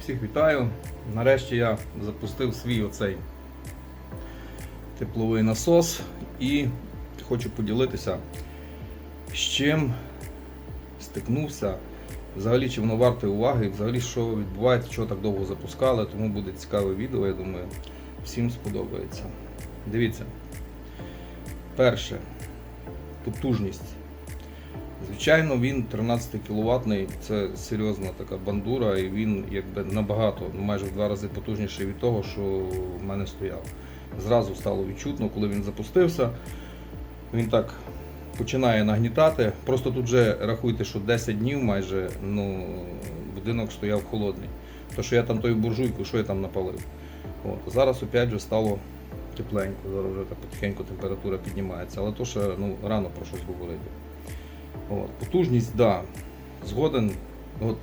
всіх вітаю. Нарешті я запустив свій оцей тепловий насос і хочу поділитися, з чим стикнувся, взагалі чи воно варте уваги, взагалі що відбувається, чого так довго запускали, тому буде цікаве відео, я думаю, всім сподобається. Дивіться. Перше, потужність. Звичайно, він 13 кВт, це серйозна така бандура, і він якби набагато, ну майже в два рази потужніший від того, що в мене стояв. Зразу стало відчутно, коли він запустився. Він так починає нагнітати. Просто тут вже рахуйте, що 10 днів майже ну, будинок стояв холодний. То, що я там тою буржуйку, що я там напалив. От. Зараз опять же стало тепленько, зараз вже так потихеньку температура піднімається, але то ще ну, рано про щось говорити. От. Потужність, да, згоден. От.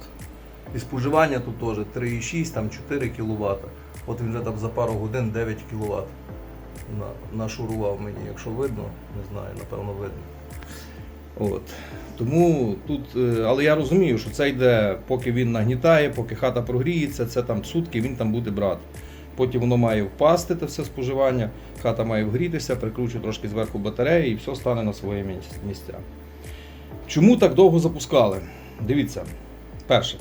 І споживання тут теж 3,6, там 4 кВт. От він вже там за пару годин 9 кВт на, нашурував мені, якщо видно, не знаю, напевно видно. От. Тому тут, е, але я розумію, що це йде, поки він нагнітає, поки хата прогріється, це там сутки він там буде брати. Потім воно має впасти, те все споживання, хата має вгрітися, прикручу трошки зверху батареї і все стане на місць- місця. Чому так довго запускали? Дивіться, перше.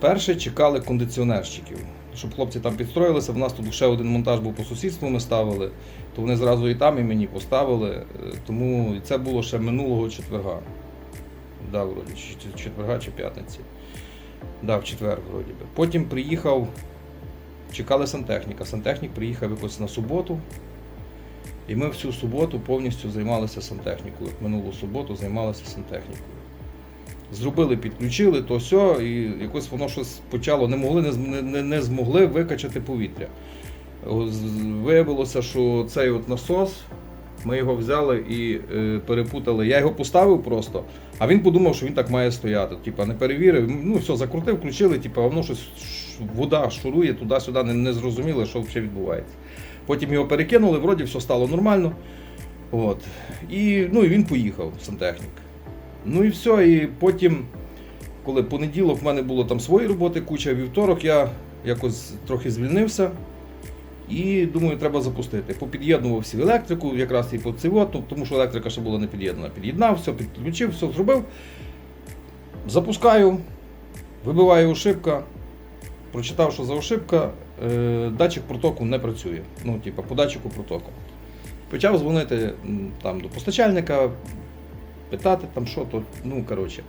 Перше чекали кондиціонерщиків. Щоб хлопці там підстроїлися, в нас тут ще один монтаж був по сусідству, ми ставили, то вони зразу і там, і мені поставили. Е, Тому це було ще минулого четверга. Да, вроді, четверга чи п'ятниці. Да, в четвер, вроді би. Потім приїхав, чекали сантехніка. Сантехнік приїхав якось на суботу. І ми всю суботу повністю займалися сантехнікою. Минулу суботу займалися сантехнікою. Зробили, підключили, то все, і якось воно щось почало, не могли, не, не, не змогли викачати повітря. Виявилося, що цей от насос, ми його взяли і е, перепутали. Я його поставив просто, а він подумав, що він так має стояти. Типа не перевірив, ну все, закрутив, включили, типа воно щось вода шурує туди-сюди, не, не зрозуміло, що взагалі відбувається. Потім його перекинули, вроді все стало нормально. От. І, ну, і він поїхав, сантехнік. Ну і все. І потім, коли понеділок в мене було там свої роботи, куча, вівторок я якось трохи звільнився. І думаю, треба запустити. Попід'єднував всю електрику, якраз і по цивоту, тому що електрика ще була не під'єднана. Під'єднав, все, підключив, все зробив. Запускаю, вибиваю ошибка. Прочитав, що за ошибка, датчик протоку не працює. Ну, типу, по датчику протоку. Почав дзвонити там, до постачальника, питати, там, що то, ну, коротше.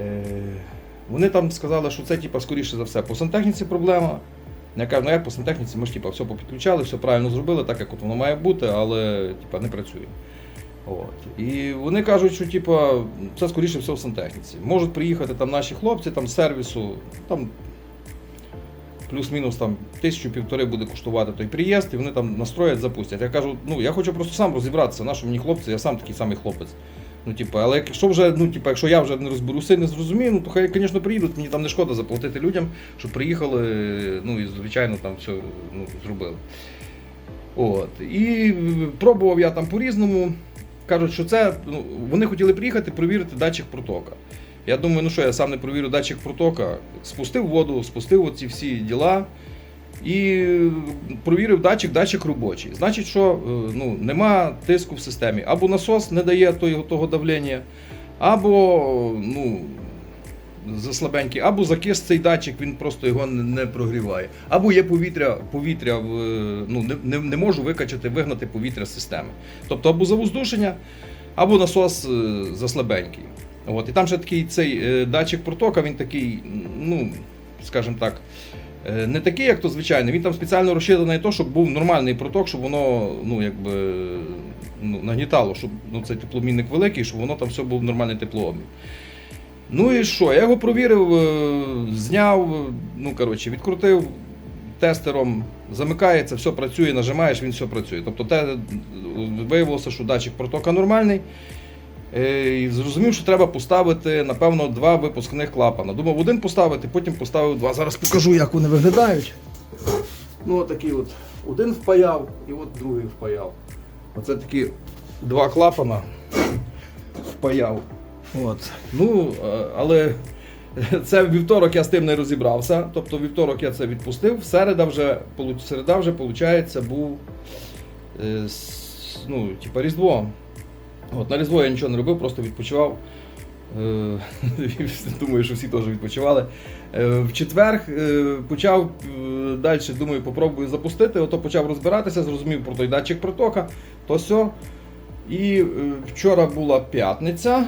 Е, вони там сказали, що це, типу, скоріше за все, по сантехніці проблема. Я кажу, ну як по сантехніці, ми ж типу, все попідключали, все правильно зробили, так як от воно має бути, але типу, не працює. От. І вони кажуть, що типу, це скоріше все в сантехніці. Можуть приїхати там наші хлопці там, з сервісу, там плюс-мінус там тисячу-півтори буде коштувати той приїзд, і вони там настроять, запустять. Я кажу, ну я хочу просто сам розібратися, на що мені хлопці, я сам такий самий хлопець. Ну, типу, але якщо вже, ну, типу, якщо я вже не розберуся, не зрозумію, ну то хай, звісно, приїдуть, мені там не шкода заплатити людям, щоб приїхали, ну і звичайно там все ну, зробили. От. І пробував я там по-різному. Кажуть, що це. Ну, вони хотіли приїхати перевірити датчик протока. Я думаю, ну що, я сам не провірю датчик протока, спустив воду, спустив оці всі діла і провірив датчик, датчик робочий. Значить, що е, ну, нема тиску в системі. Або насос не дає того, того давлення, або ну, заслабенький, або закис цей датчик, він просто його не, прогріває. Або є повітря, повітря в, е, ну, не, не, не можу викачати, вигнати повітря з системи. Тобто або завоздушення, або насос е, заслабенький. От. І там ще такий цей е, датчик протока, він такий, ну, скажімо так, е, не такий, як то звичайний, він там спеціально розчитаний на те, щоб був нормальний проток, щоб воно ну, якби, ну, нагнітало, щоб ну, цей теплообмінник великий, щоб воно там все був нормальний теплообмін. Ну і що? Я його провірив, е, зняв, ну коротше, відкрутив тестером, замикається, все працює, нажимаєш, він все працює. Тобто те, виявилося, що датчик протока нормальний. Е, І зрозумів, що треба поставити, напевно, два випускних клапана. Думав один поставити, потім поставив два. Зараз покажу, як вони виглядають. Ну, отакий от. Один впаяв і от другий впаяв. Оце такі два клапана впаяв. От. Ну, е, але Це вівторок я з тим не розібрався. Тобто вівторок я це відпустив. Середа вже, середа вже, виходить, був е, ну, типа Різдво. От, на Різдво я нічого не робив, просто відпочивав. Е, Думаю, що всі теж відпочивали. Е, В четвер е, почав далі, думаю, попробую запустити. Ото почав розбиратися, зрозумів про той датчик протока, то все. І вчора була п'ятниця.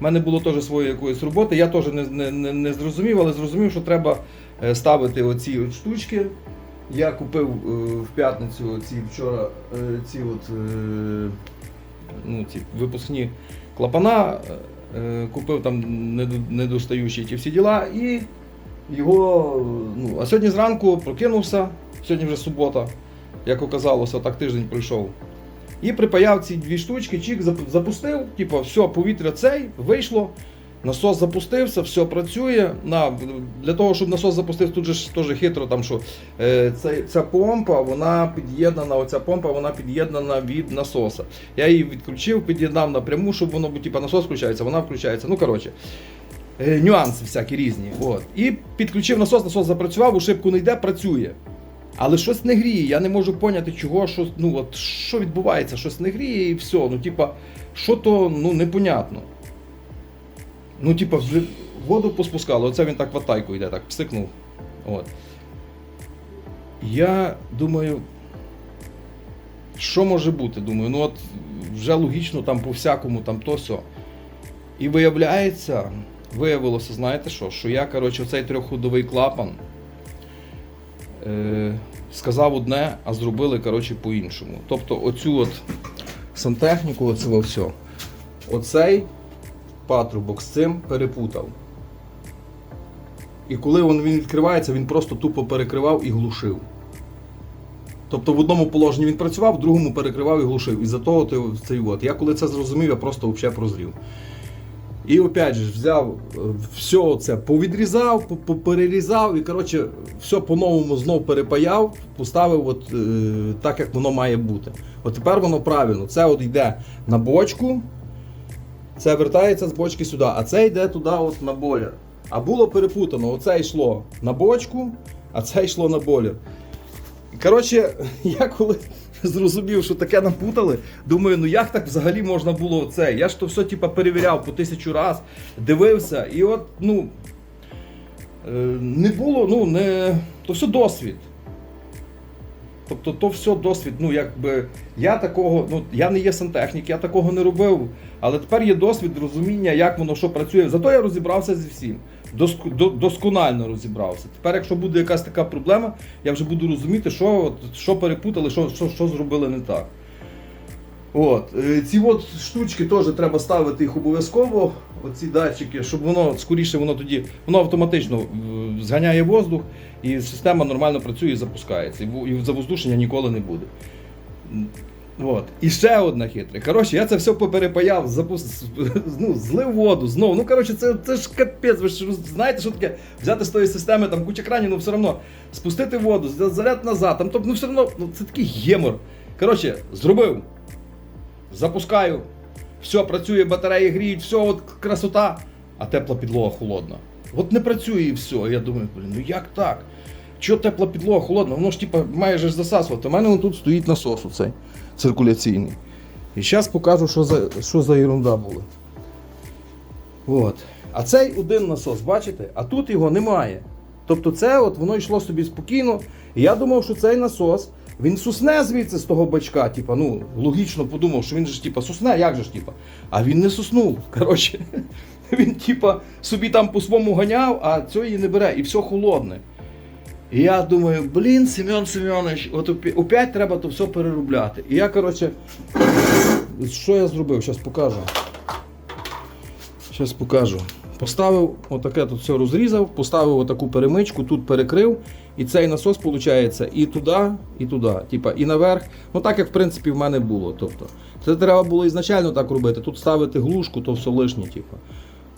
У мене було теж своєї якоїсь роботи. Я теж не, не, не, зрозумів, але зрозумів, що треба ставити оці от штучки. Я купив в п'ятницю ці вчора ці от, ну, ці випускні клапана, е, купив там недостаючі ті всі діла і його. Ну, а сьогодні зранку прокинувся, сьогодні вже субота, як оказалося, так тиждень пройшов. І припаяв ці дві штучки, чік запустив, типу, все, повітря цей, вийшло. Насос запустився, все працює. На, для того, щоб насос запустився, тут же ж теж хитро, там, що е, ця, ця помпа, вона під'єднана, оця помпа, вона під'єднана від насоса. Я її відключив, під'єднав напряму, щоб воно, типу, насос включається, вона включається. Ну, коротше, е, нюанси всякі різні. От. І підключив насос, насос запрацював, ушибку не йде, працює. Але щось не гріє, я не можу поняти, чого, що, ну, от, що відбувається, щось не гріє і все. Ну, типа, що то ну, непонятно. Ну, типа, вже воду поспускало, оце він так в атайку йде, так псикнув. От. Я думаю, що може бути? Думаю, ну от вже логічно там по всякому, там то сьо. І виявляється, виявилося, знаєте що, що я, коротше, оцей трьохходовий клапан е, сказав одне, а зробили, коротше, по-іншому. Тобто оцю от сантехніку, оце все. Оцей патрубок з цим перепутав. І коли він відкривається, він просто тупо перекривав і глушив. Тобто в одному положенні він працював, в другому перекривав і глушив. І за того цей от. Я коли це зрозумів, я просто взагалі прозрів. І опять же взяв е, все це, повідрізав, по- по- перерізав і коротше, все по-новому знов перепаяв, поставив от, е, так, як воно має бути. От тепер воно правильно. Це от йде на бочку, це вертається з бочки сюди, а це йде туди от на бойлер. А було перепутано, оце йшло на бочку, а це йшло на бойлер. І, Коротше, я коли зрозумів, що таке напутали, думаю, ну як так взагалі можна було це? Я ж то все типа, перевіряв по тисячу раз, дивився, і от, ну. е, Не було, ну, не. То все досвід. Тобто то все досвід, ну якби я такого, ну я не є сантехнік, я такого не робив. Але тепер є досвід розуміння, як воно що працює. Зато я розібрався зі всім. Доск- до- досконально розібрався. Тепер, якщо буде якась така проблема, я вже буду розуміти, що, що перепутали, що, що, що зробили не так. От. е, Ці от штучки теж треба ставити їх обов'язково, оці датчики, щоб воно скоріше воно тоді воно автоматично е, зганяє воздух, і система нормально працює і запускається. І завоздушення ніколи не буде. От. І ще одна хитра. Коротше, я це все поперепаяв, запус... ну, злив воду знову. Ну, коротше, це, це ж капець. Ви ж знаєте, що таке? Взяти з тої системи, там куча кранів, ну все одно спустити воду, заряд назад, там, тобто, ну все одно ну, це такий гемор. Коротше, зробив. Запускаю. Все, працює, батареї гріють, все, от красота, а тепла підлога холодна. От не працює і все. Я думаю, блін, ну як так? Чого тепла підлога холодна? Воно ж типа має ж засасувати. У мене вон тут стоїть насос оцей циркуляційний. І зараз покажу, що за, що за ерунда була. От. А цей один насос, бачите? А тут його немає. Тобто це от воно йшло собі спокійно. І я думав, що цей насос він сусне звідси з того бачка. Типа, ну, логічно подумав, що він же ж типа сусне, як же ж типа. А він не суснув. Коротше, він типа собі там по своєму ганяв, а цього її не бере, і все холодне. І я думаю, блін, Семен Семенович, от опять треба то все переробляти. І я, коротше, що я зробив? Зараз покажу. Зараз покажу. Поставив, отаке тут все розрізав, поставив отаку перемичку, тут перекрив, і цей насос, виходить, і туди, і туди. Типа, і наверх. Ну так як в принципі в мене було. Тобто, це треба було ізначально так робити. Тут ставити глушку, то все лишнє. Типу.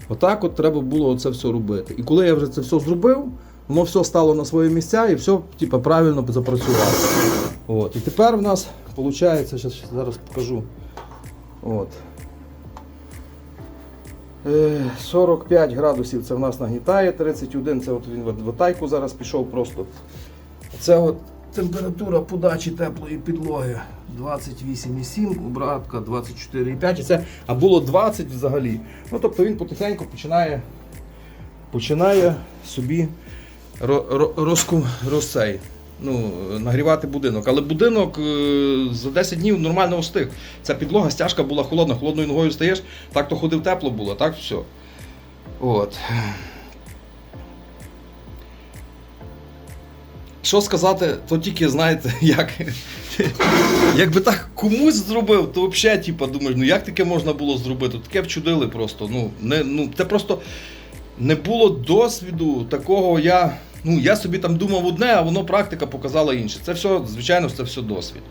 Отак от треба було це все робити. І коли я вже це все зробив, воно все стало на свої місця і все типу, правильно запрацювало. От. І тепер в нас виходить, зараз, покажу. От. Е, 45 градусів це в нас нагнітає, 31 це от він в тайку зараз пішов просто. Це от температура подачі теплої підлоги 28,7, обратка 24,5. Це, а було 20 взагалі. Ну тобто він потихеньку починає, починає собі ро, ро, розку, розцей, ну, нагрівати будинок. Але будинок е, за 10 днів нормально встиг. Ця підлога стяжка була холодна, холодною ногою стаєш, так то ходив тепло було, так все. От. Що сказати, то тільки знаєте, як. Якби так комусь зробив, то взагалі, типу, думаєш, ну як таке можна було зробити? Таке вчудили просто. Ну, не, ну, це просто не було досвіду такого. Я, ну, я собі там думав одне, а воно практика показала інше. Це все, звичайно, це все досвід.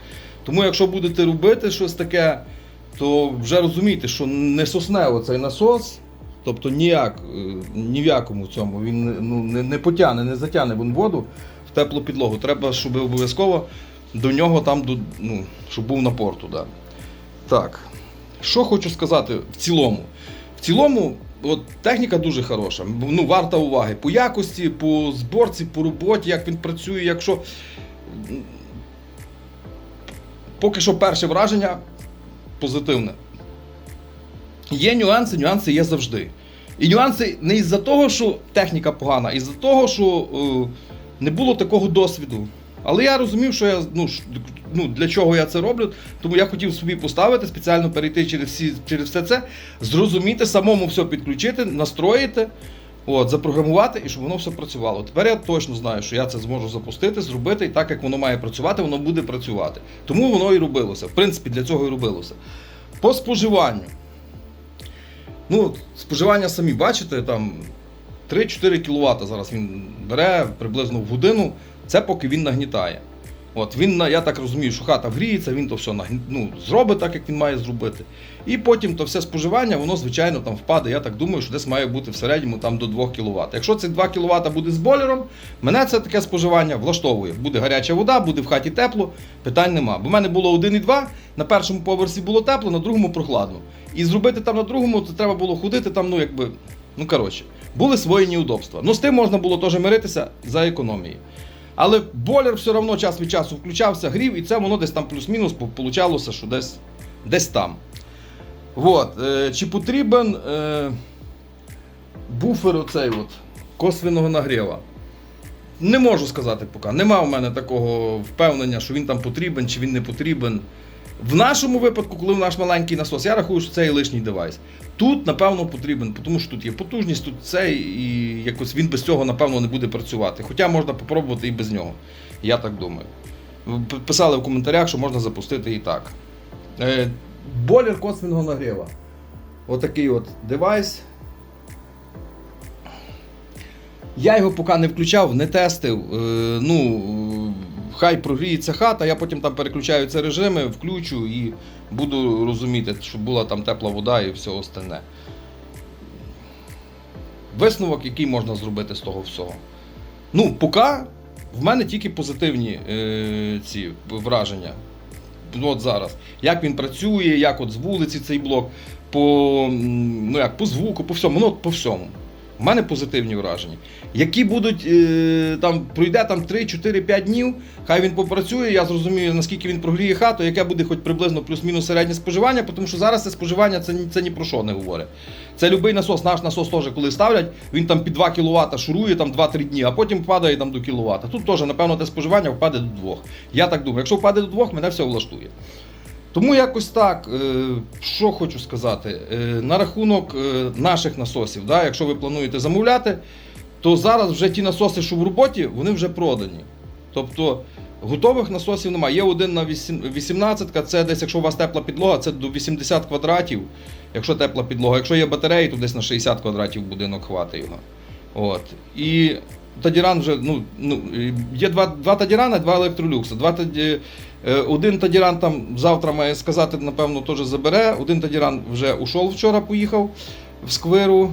Тому, якщо будете робити щось таке, то вже розумійте, що не сосне оцей насос. Тобто ніяк, е, ні в якому цьому він ну, не, не потягне, не затягне він воду в теплу підлогу. Треба, щоб обов'язково до нього там, до- ну, щоб був напор туди. Так. Що хочу сказати в цілому? В цілому, от, техніка дуже хороша. Ну, варта уваги. По якості, по зборці, по роботі, як він працює, якщо. Поки що перше враження позитивне. Є нюанси, нюанси є завжди. І нюанси не із-за того, що техніка погана, а із-за того, що е, не було такого досвіду. Але я розумів, що я ну, ну, для чого я це роблю, тому я хотів собі поставити, спеціально перейти через, всі, через все це, зрозуміти, самому все підключити, настроїти, от, запрограмувати і щоб воно все працювало. Тепер я точно знаю, що я це зможу запустити, зробити, і так як воно має працювати, воно буде працювати. Тому воно і робилося. В принципі, для цього і робилося. По споживанню. Ну, споживання самі бачите, там 3-4 кВт зараз він бере приблизно в годину. Це поки він нагнітає. От він, я так розумію, що хата гріється, він то все ну, зробить так, як він має зробити. І потім то все споживання, воно, звичайно, там впаде. Я так думаю, що десь має бути в середньому там до 2 кВт. Якщо це 2 кВт буде з бойлером, мене це таке споживання влаштовує. Буде гаряча вода, буде в хаті тепло, питань нема. Бо в мене було 1,2, на першому поверсі було тепло, на другому прохладно. І зробити там на другому, то треба було ходити там, ну якби. Ну коротше, були свої неудобства. Ну з тим можна було теж миритися за економії. Але бойлер все одно час від часу включався, грів, і це воно десь там плюс-мінус получалося, що десь, десь там. От, е, чи потрібен е, буфер оцей от, косвіного нагріва? Не можу сказати поки. Нема в мене такого впевнення, що він там потрібен чи він не потрібен. В нашому випадку, коли в наш маленький насос, я рахую, що це і лишній девайс. Тут, напевно, потрібен, тому що тут є потужність, тут цей, і якось він без цього, напевно, не буде працювати. Хоча можна попробувати і без нього. Я так думаю. Писали в коментарях, що можна запустити і так. Е, Бойлер косвінного нагріва. Отакий от девайс. Я його поки не включав, не тестив. Е, ну, хай прогріється хата, я потім там переключаю ці режими, включу і буду розуміти, щоб була там тепла вода і все остальне. Висновок, який можна зробити з того всього. Ну, поки в мене тільки позитивні е, ці враження. От зараз. Як він працює, як от з вулиці цей блок, по, ну, як, по звуку, по всьому. Ну, от по всьому. У мене позитивні враження. Які будуть е, там пройде там 3, 4, 5 днів, хай він попрацює, я зрозумію, наскільки він прогріє хату, яке буде хоч приблизно плюс-мінус середнє споживання, тому що зараз це споживання це, це ні про що не говорить. Це будь-який насос, наш насос теж, коли ставлять, він там під 2 кВт шурує там 2-3 дні, а потім падає там до кВт. Тут теж, напевно, те споживання впаде до 2. Я так думаю. Якщо впаде до 2, мене все влаштує. Тому якось так, е, що хочу сказати, Е, на рахунок е, наших насосів, да, якщо ви плануєте замовляти, то зараз вже ті насоси, що в роботі, вони вже продані. Тобто готових насосів немає. Є один на 18, це десь, якщо у вас тепла підлога, це до 80 квадратів. Якщо тепла підлога, якщо є батареї, то десь на 60 квадратів будинок хватить його. От. І Тадіран вже, ну, ну, є два, два Тадірана, два електролюкси. Два Таді... е, Один Тадіран там завтра має сказати, напевно, теж забере. Один Тадіран вже ушов вчора, поїхав в скверу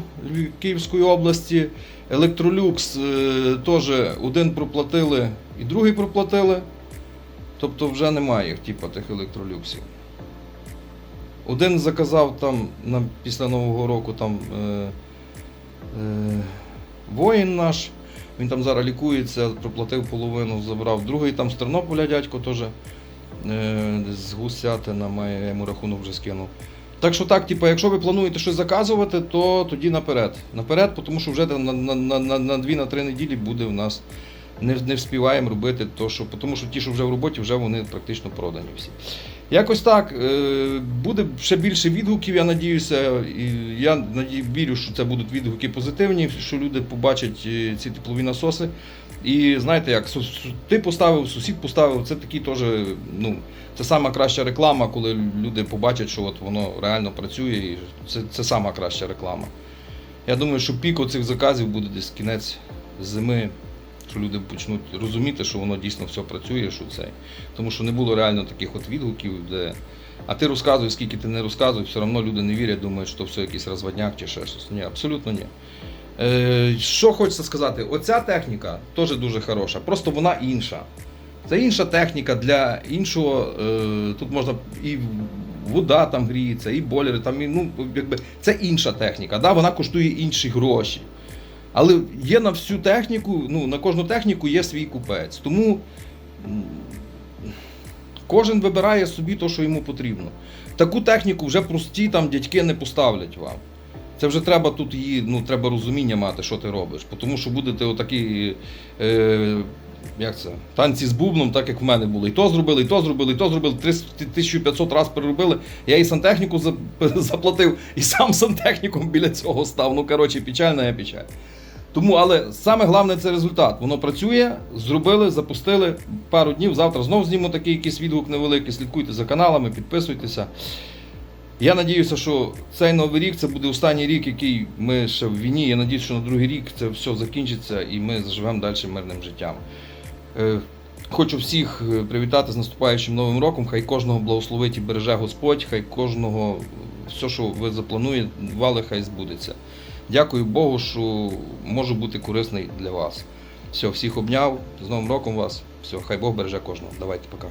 Київської області. Електролюкс е, теж один проплатили і другий проплатили. Тобто вже немає типу, тих електролюксів. Один заказав там на, після Нового року там е, е, воїн наш. Він там зараз лікується, проплатив половину, забрав. Другий там з Тернополя дядько теж е, з Гусятина має, я йому рахунок вже скинув. Так що так, типу, якщо ви плануєте щось заказувати, то тоді наперед. Наперед, тому що вже на, на, на, на, на 2-3 неділі буде в нас. Не, не вспіваємо робити, то, що, тому що ті, що вже в роботі, вже вони практично продані всі. Якось так. Е, буде ще більше відгуків, я надіюся. І я наді- вірю, що це будуть відгуки позитивні, що люди побачать е, ці теплові насоси. І знаєте, як ти поставив, сусід поставив, це такі теж, ну, це сама краща реклама, коли люди побачать, що от воно реально працює, і це, це сама краща реклама. Я думаю, що пік оцих заказів буде десь кінець зими, що люди почнуть розуміти, що воно дійсно все працює, що це. Тому що не було реально таких от відгуків, де. А ти розказуй, скільки ти не розказуй, все одно люди не вірять, думають, що все якийсь розводняк чи ще щось. Ні, абсолютно ні. Е, що хочеться сказати, оця техніка теж дуже хороша, просто вона інша. Це інша техніка для іншого. Е, тут можна і вода там гріється, і бойлери, там, і, ну, якби, це інша техніка. Да? Вона коштує інші гроші. Але є на всю техніку, ну, на кожну техніку є свій купець. Тому кожен вибирає собі те, що йому потрібно. Таку техніку вже прості там дядьки не поставлять вам. Це вже треба тут її, ну, треба розуміння мати, що ти робиш. Тому що будете отакі. Е, як це? Танці з бубном, так як в мене було. І то зробили, і то зробили, і то зробили. 300 1500 разів переробили. Я і сантехніку заплатив, і сам сантехніком біля цього став. Ну, коротше, печальна я печаль. Тому, але саме головне це результат. Воно працює, зробили, запустили пару днів. Завтра знову зніму такий якийсь відгук невеликий. Слідкуйте за каналами, підписуйтеся. Я надіюся, що цей новий рік це буде останній рік, який ми ще в війні. Я надіюся, що на другий рік це все закінчиться і ми заживемо далі мирним життям. Е, Хочу всіх е, привітати з наступаючим новим роком. Хай кожного благословить і береже Господь, хай кожного все, що ви заплануєте, хай збудеться. Дякую Богу, що можу бути корисний для вас. Все, всіх обняв. З Новим роком вас. Все, хай Бог береже кожного. Давайте, пока.